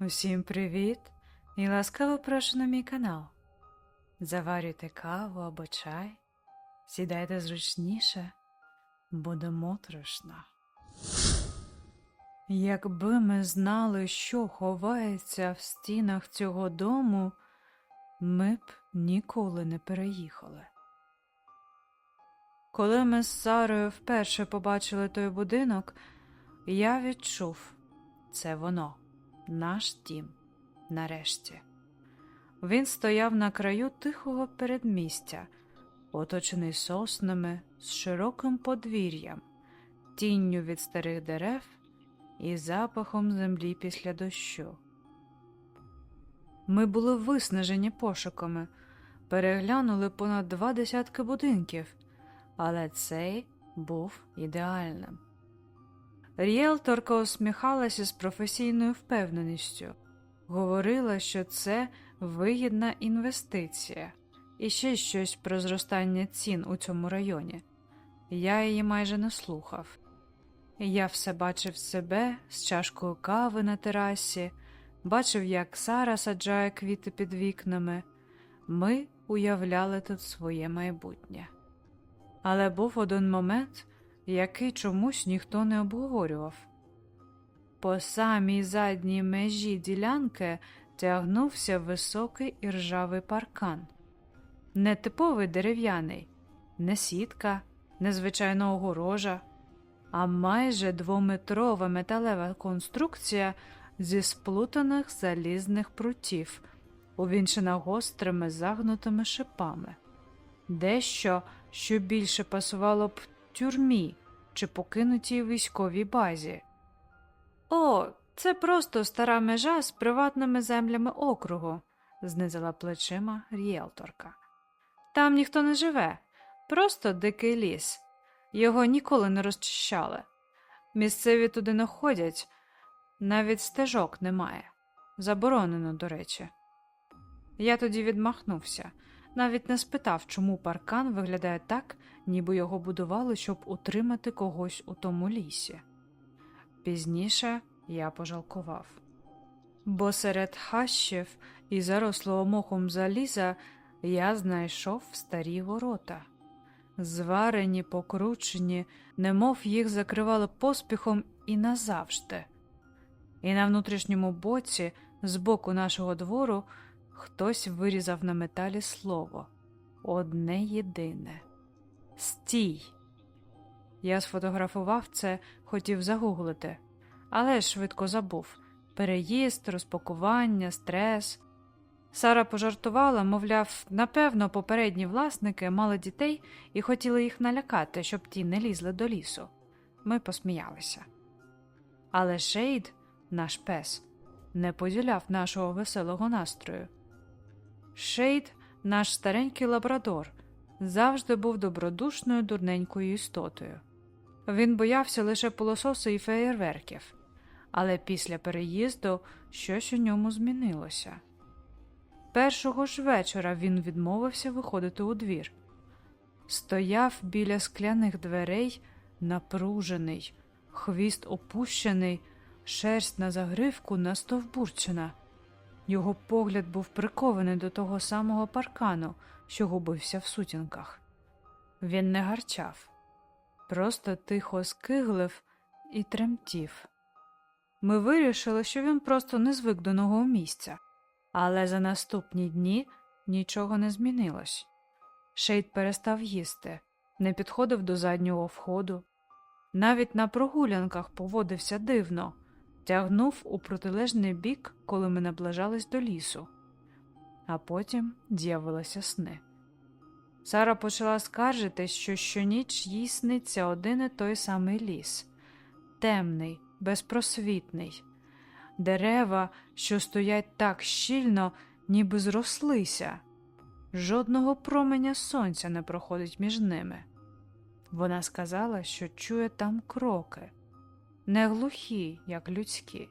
Усім привіт і ласкаво прошу на мій канал. Заварюйте каву або чай, сідайте зручніше, буде моторошно. Якби ми знали, що ховається в стінах цього дому, ми б ніколи не переїхали. Коли ми з Сарою вперше побачили той будинок, я відчув це воно, наш дім, нарешті. Він стояв на краю тихого передмістя, оточений соснами з широким подвір'ям, тінню від старих дерев і запахом землі після дощу. Ми були виснажені пошуками, переглянули понад два десятки будинків, але цей був ідеальним. Ріелторка усміхалася з професійною впевненістю, говорила, що це вигідна інвестиція і ще щось про зростання цін у цьому районі. Я її майже не слухав. Я все бачив себе з чашкою кави на терасі, бачив, як Сара саджає квіти під вікнами. Ми уявляли тут своє майбутнє. Але був один момент, який чомусь ніхто не обговорював. По самій задній межі ділянки тягнувся високий іржавий паркан. Не типовий дерев'яний, не сітка, не звичайна огорожа, а майже двометрова металева конструкція зі сплутаних залізних прутів, увінчена гострими загнутими шипами, дещо, що більше пасувало б тюрмі чи покинутій військовій базі. О, це просто стара межа з приватними землями округу, знизила плечима ріелторка. Там ніхто не живе, просто дикий ліс. Його ніколи не розчищали. Місцеві туди не ходять, навіть стежок немає. Заборонено, до речі. Я тоді відмахнувся, навіть не спитав, чому паркан виглядає так, ніби його будували, щоб утримати когось у тому лісі. Пізніше я пожалкував. Бо серед хащів і зарослого мохом заліза я знайшов старі ворота, зварені, покручені, немов їх закривали поспіхом і назавжди. І на внутрішньому боці, з боку нашого двору, хтось вирізав на металі слово одне єдине Стій. Я сфотографував це, хотів загуглити, але швидко забув переїзд, розпакування, стрес. Сара пожартувала, мовляв, напевно, попередні власники мали дітей і хотіли їх налякати, щоб ті не лізли до лісу. Ми посміялися. Але Шейд, наш пес, не поділяв нашого веселого настрою. Шейд, наш старенький лабрадор, завжди був добродушною дурненькою істотою. Він боявся лише полососу і феєрверків, але після переїзду щось у ньому змінилося. Першого ж вечора він відмовився виходити у двір. Стояв біля скляних дверей, напружений, хвіст опущений, шерсть на загривку настовбурчена. Його погляд був прикований до того самого паркану, що губився в сутінках. Він не гарчав, просто тихо скиглив і тремтів. Ми вирішили, що він просто не звик до нового місця, але за наступні дні нічого не змінилось. Шейд перестав їсти, не підходив до заднього входу. Навіть на прогулянках поводився дивно, тягнув у протилежний бік, коли ми наближались до лісу, а потім з'явилися сни. Сара почала скаржитись, що щоніч їй сниться один і той самий ліс. Темний, безпросвітний, дерева, що стоять так щільно, ніби зрослися, жодного променя сонця не проходить між ними. Вона сказала, що чує там кроки, не глухі, як людські,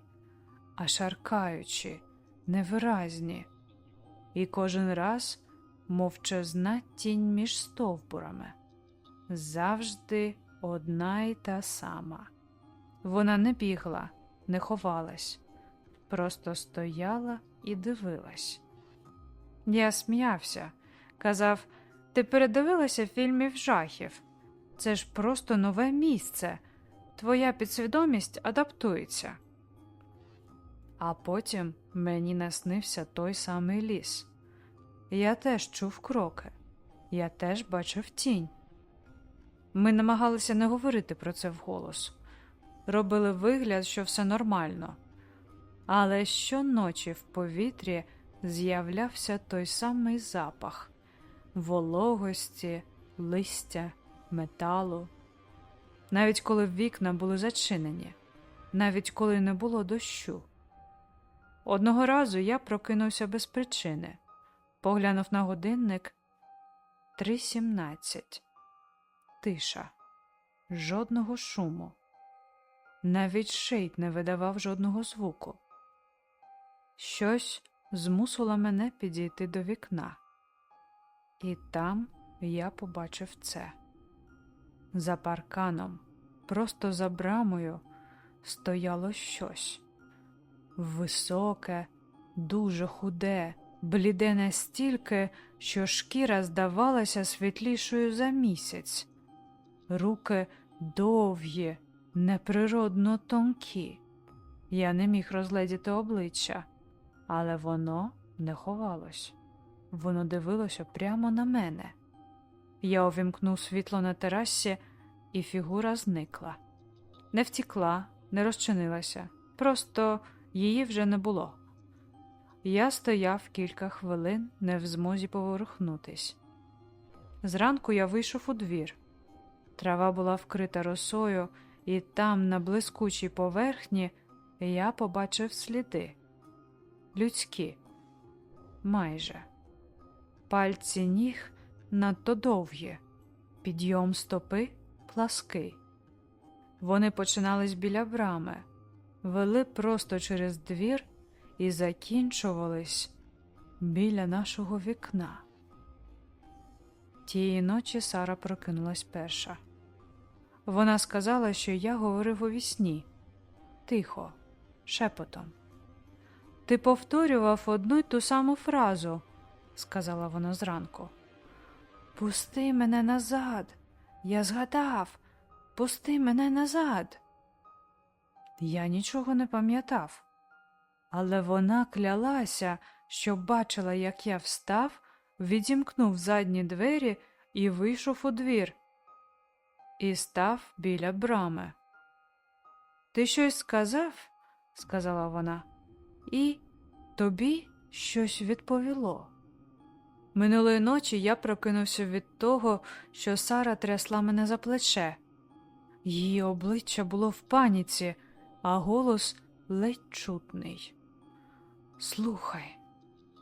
а шаркаючі, невиразні, і кожен раз мовчазна тінь між стовбурами, завжди одна й та сама. Вона не бігла, не ховалась, просто стояла і дивилась. Я сміявся, казав: ти передивилася фільмів жахів. Це ж просто нове місце. Твоя підсвідомість адаптується. А потім мені наснився той самий ліс. Я теж чув кроки, я теж бачив тінь. Ми намагалися не говорити про це вголос, робили вигляд, що все нормально. Але щоночі в повітрі з'являвся той самий запах вологості, листя, металу. Навіть коли вікна були зачинені, навіть коли не було дощу. Одного разу я прокинувся без причини, поглянув на годинник 3.17. Тиша, жодного шуму. Навіть шейт не видавав жодного звуку. Щось змусило мене підійти до вікна, і там я побачив це. За парканом, просто за брамою, стояло щось високе, дуже худе, бліде настільки, що шкіра здавалася світлішою за місяць, руки довгі, неприродно тонкі. Я не міг розгледіти обличчя, але воно не ховалось. Воно дивилося прямо на мене. Я увімкнув світло на терасі, і фігура зникла. Не втікла, не розчинилася, просто її вже не було. Я стояв кілька хвилин, не в змозі поворухнутись. Зранку я вийшов у двір. Трава була вкрита росою, і там, на блискучій поверхні, я побачив сліди людські, майже пальці ніг надто довгі, підйом стопи плаский. Вони починались біля брами, вели просто через двір і закінчувались біля нашого вікна. Тієї ночі Сара прокинулась перша. Вона сказала, що я говорив у вісні, тихо, шепотом. Ти повторював одну й ту саму фразу, сказала вона зранку. Пусти мене назад. Я згадав, пусти мене назад. Я нічого не пам'ятав, але вона клялася, що бачила, як я встав, відімкнув задні двері і вийшов у двір, і став біля брами. Ти щось сказав? сказала вона, і тобі щось відповіло. Минулої ночі я прокинувся від того, що Сара трясла мене за плече. Її обличчя було в паніці, а голос ледь чутний. Слухай,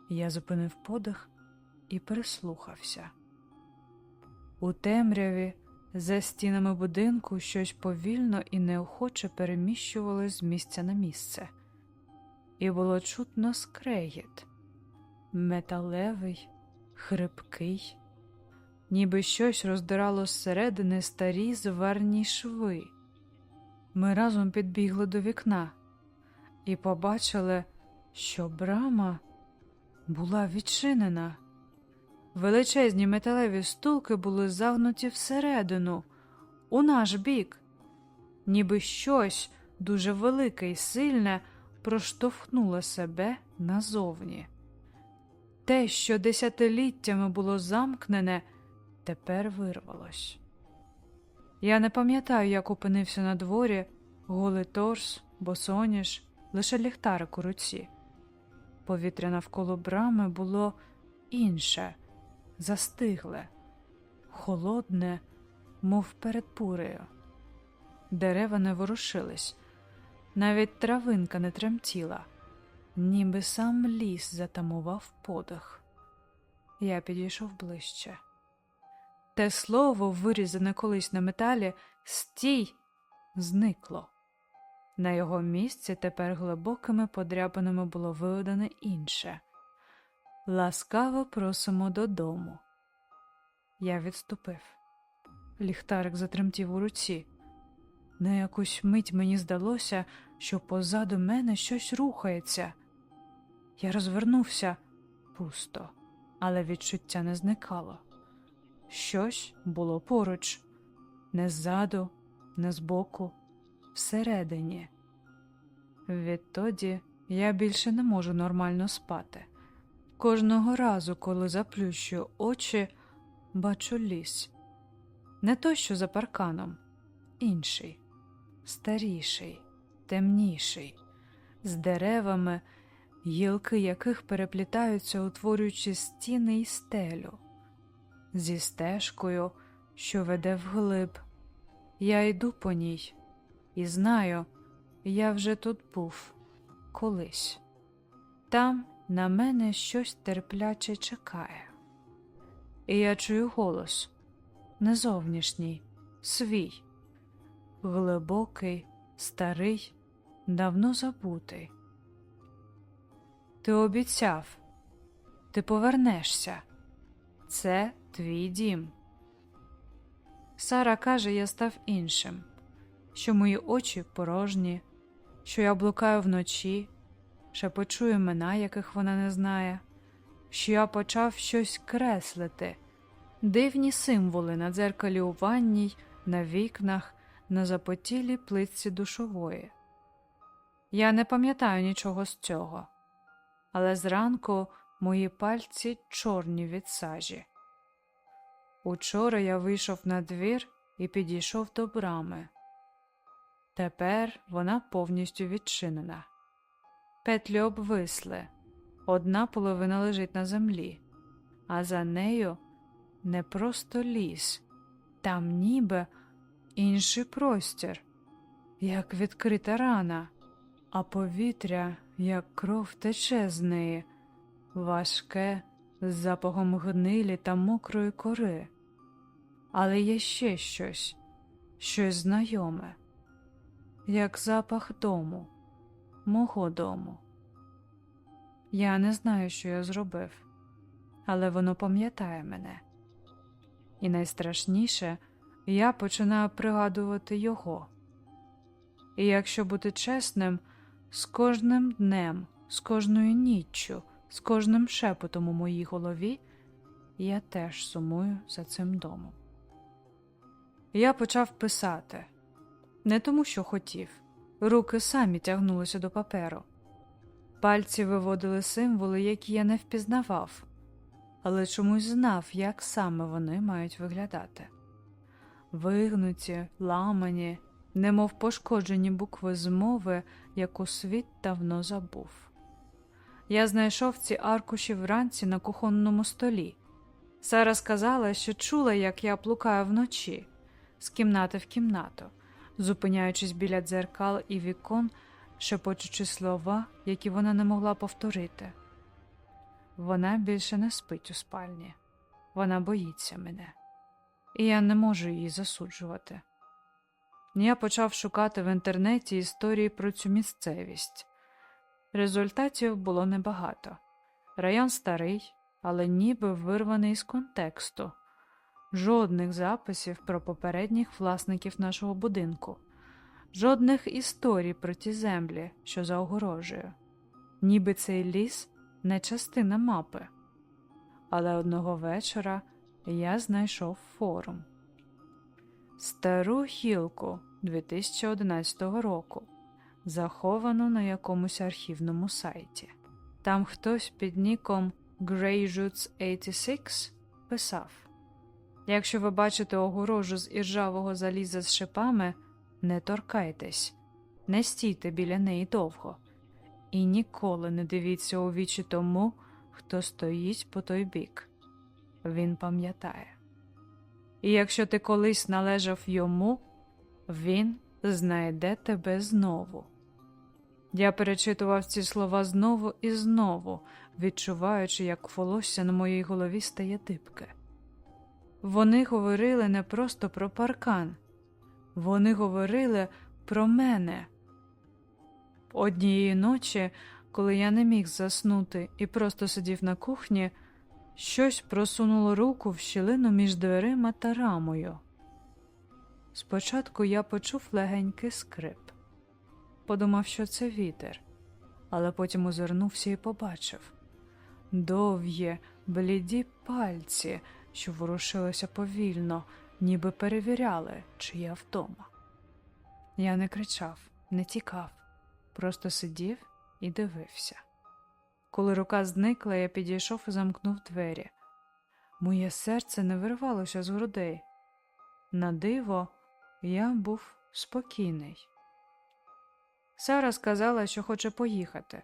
я зупинив подих і прислухався. У темряві за стінами будинку щось повільно і неохоче переміщувалось з місця на місце, і було чутно скрегіт, металевий, хрипкий, ніби щось роздирало зсередини старі зварні шви. Ми разом підбігли до вікна і побачили, що брама була відчинена. Величезні металеві стулки були загнуті всередину, у наш бік, ніби щось дуже велике і сильне проштовхнуло себе назовні. Те, що десятиліттями було замкнене, тепер вирвалось. Я не пам'ятаю, як опинився на дворі, голий торс, босоніж, лише ліхтарик у руці. Повітря навколо брами було інше, застигле, холодне, мов перед бурею. Дерева не ворушились, навіть травинка не тремтіла, ніби сам ліс затамував подих. Я підійшов ближче. Те слово, вирізане колись на металі, стій, зникло. На його місці тепер глибокими подряпинами було виведене інше. Ласкаво просимо додому. Я відступив. Ліхтарик затремтів у руці. На якусь мить мені здалося, що позаду мене щось рухається. Я розвернувся пусто, але відчуття не зникало. Щось було поруч, не ззаду, не збоку, всередині. Відтоді я більше не можу нормально спати. Кожного разу, коли заплющую очі, бачу ліс. Не той, що за парканом, інший, старіший, темніший, з деревами, гілки яких переплітаються, утворюючи стіни і стелю, зі стежкою, що веде вглиб. Я йду по ній і знаю, я вже тут був колись. Там на мене щось терпляче чекає. І я чую голос не зовнішній, свій, глибокий, старий, давно забутий. Ти обіцяв, ти повернешся. Це твій дім. Сара каже, я став іншим, що мої очі порожні, що я блукаю вночі, шепочу імена, яких вона не знає, що я почав щось креслити, дивні символи на дзеркалі у ванній, на вікнах, на запотілій плитці душової. Я не пам'ятаю нічого з цього, але зранку мої пальці чорні від сажі. Учора я вийшов на двір і підійшов до брами. Тепер вона повністю відчинена. Петлі обвисли, одна половина лежить на землі, а за нею не просто ліс, там ніби інший простір, як відкрита рана, а повітря, як кров тече з неї, важке, з запахом гнилі та мокрої кори. Але є ще щось, щось знайоме, як запах дому, мого дому. Я не знаю, що я зробив, але воно пам'ятає мене. І найстрашніше, я починаю пригадувати його. І якщо бути чесним, з кожним днем, з кожною ніччю, з кожним шепотом у моїй голові, я теж сумую за цим домом. Я почав писати не тому, що хотів, руки самі тягнулися до паперу. Пальці виводили символи, які я не впізнавав, але чомусь знав, як саме вони мають виглядати. Вигнуті, ламані, немов пошкоджені букви змови, яку світ давно забув. Я знайшов ці аркуші вранці на кухонному столі. Сара сказала, що чула, як я плукаю вночі, з кімнати в кімнату, зупиняючись біля дзеркал і вікон, шепочучи слова, які вона не могла повторити. Вона більше не спить у спальні, вона боїться мене, і я не можу її засуджувати. Я почав шукати в інтернеті історії про цю місцевість. Результатів було небагато. Район старий, але ніби вирваний з контексту, жодних записів про попередніх власників нашого будинку, жодних історій про ті землі, що за огорожею. Ніби цей ліс не частина мапи. Але одного вечора я знайшов форум. Стару гілку 2011 року, заховану на якомусь архівному сайті. Там хтось під ніком GreyJuts86 писав: Якщо ви бачите огорожу з іржавого заліза з шипами, не торкайтесь, не стійте біля неї довго, і ніколи не дивіться у вічі тому, хто стоїть по той бік. Він пам'ятає. І якщо ти колись належав йому, він знайде тебе знову. Я перечитував ці слова знову і знову, відчуваючи, як волосся на моїй голові стає дибке. Вони говорили не просто про паркан, вони говорили про мене. Однієї ночі, коли я не міг заснути і просто сидів на кухні, щось просунуло руку в щілину між дверима та рамою. Спочатку я почув легенький скрип. Подумав, що це вітер, але потім озирнувся і побачив довгі, бліді пальці, що ворушилися повільно, ніби перевіряли, чи я вдома. Я не кричав, не тікав, просто сидів і дивився. Коли рука зникла, я підійшов і замкнув двері. Моє серце не вирвалося з грудей. На диво, я був спокійний. Сара сказала, що хоче поїхати.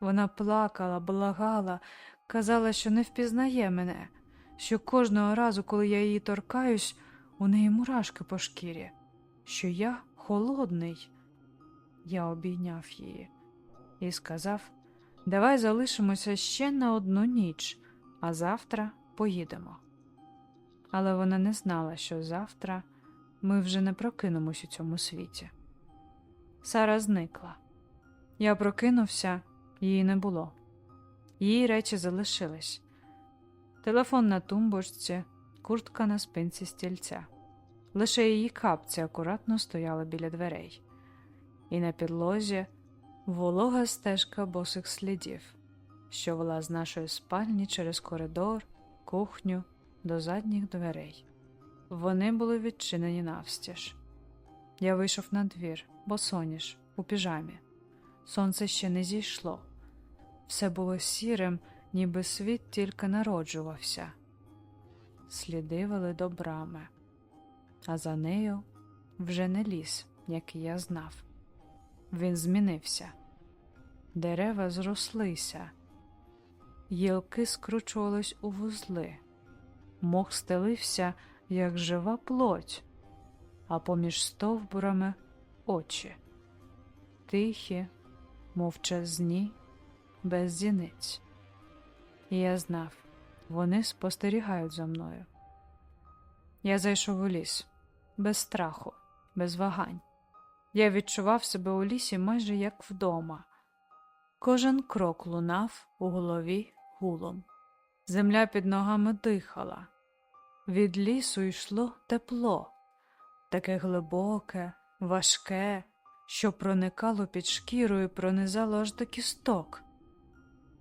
Вона плакала, благала, казала, що не впізнає мене, що кожного разу, коли я її торкаюсь, у неї мурашки по шкірі, що я холодний. Я обійняв її і сказав Давай залишимося ще на одну ніч, а завтра поїдемо. Але вона не знала, що завтра ми вже не прокинемось у цьому світі. Сара зникла. Я прокинувся, її не було. Її речі залишились телефон на тумбочці, куртка на спинці стільця. Лише її капці акуратно стояли біля дверей, і на підлозі волога стежка босих слідів, що вела з нашої спальні через коридор, кухню до задніх дверей. Вони були відчинені навстіж. Я вийшов на двір, босоніж, у піжамі. Сонце ще не зійшло. Все було сірим, ніби світ тільки народжувався. Сліди вели до брами, а за нею вже не ліс, який я знав. Він змінився. Дерева зрослися, гілки скручувались у вузли, мох стелився, як жива плоть, а поміж стовбурами очі, тихі, мовчазні, без зіниць. І я знав, вони спостерігають за мною. Я зайшов у ліс без страху, без вагань. Я відчував себе у лісі майже як вдома. Кожен крок лунав у голові гулом. Земля під ногами дихала. Від лісу йшло тепло, таке глибоке, важке, що проникало під шкіру і пронизало аж до кісток.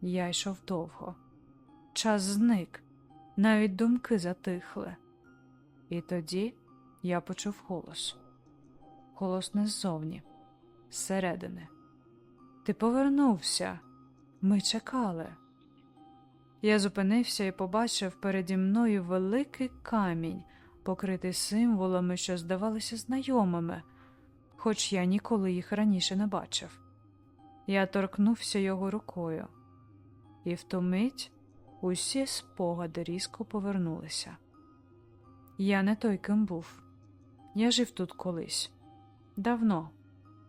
Я йшов довго. Час зник, навіть думки затихли. І тоді я почув голос. Голос не ззовні, зсередини. Ти повернувся. Ми чекали. Я зупинився і побачив переді мною великий камінь, покритий символами, що здавалися знайомими, хоч я ніколи їх раніше не бачив. Я торкнувся його рукою, і в ту мить усі спогади різко повернулися. Я не той ким був. Я жив тут колись давно,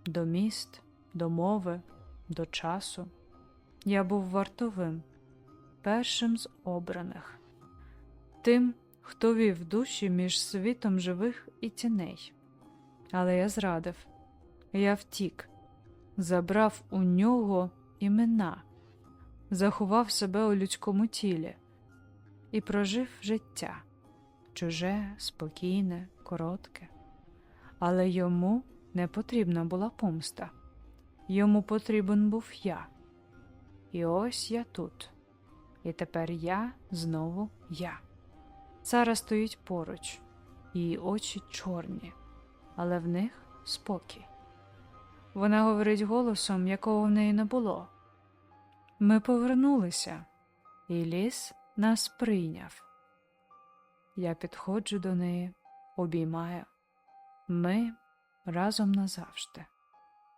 до міст, до мови, до часу. Я був вартовим, першим з обраних, тим, хто вів душі між світом живих і тіней. Але я зрадив, я втік, забрав у нього імена, заховав себе у людському тілі. І прожив життя. Чуже, спокійне, коротке. Але йому не потрібна була помста. Йому потрібен був я. І ось я тут. І тепер я знову я. Сара стоїть поруч, її очі чорні, але в них спокій. Вона говорить голосом, якого в неї не було. Ми повернулися, і ліс нас прийняв. Я підходжу до неї, обіймаю. Ми разом назавжди.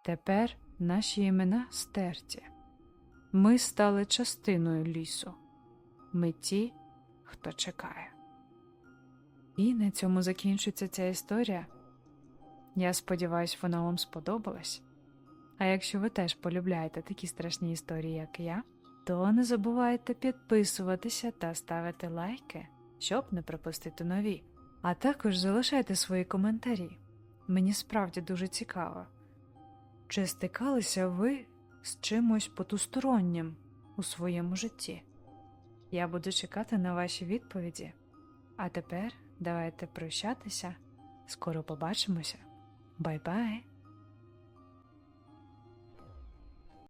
Тепер наші імена стерті. Ми стали частиною лісу. Ми ті, хто чекає. І на цьому закінчиться ця історія. Я сподіваюся, вона вам сподобалась. А якщо ви теж полюбляєте такі страшні історії, як я, то не забувайте підписуватися та ставити лайки, щоб не пропустити нові. А також залишайте свої коментарі. Мені справді дуже цікаво. Чи стикалися ви з чимось потустороннім у своєму житті? Я буду чекати на ваші відповіді. А тепер давайте прощатися. Скоро побачимося. Бай-бай!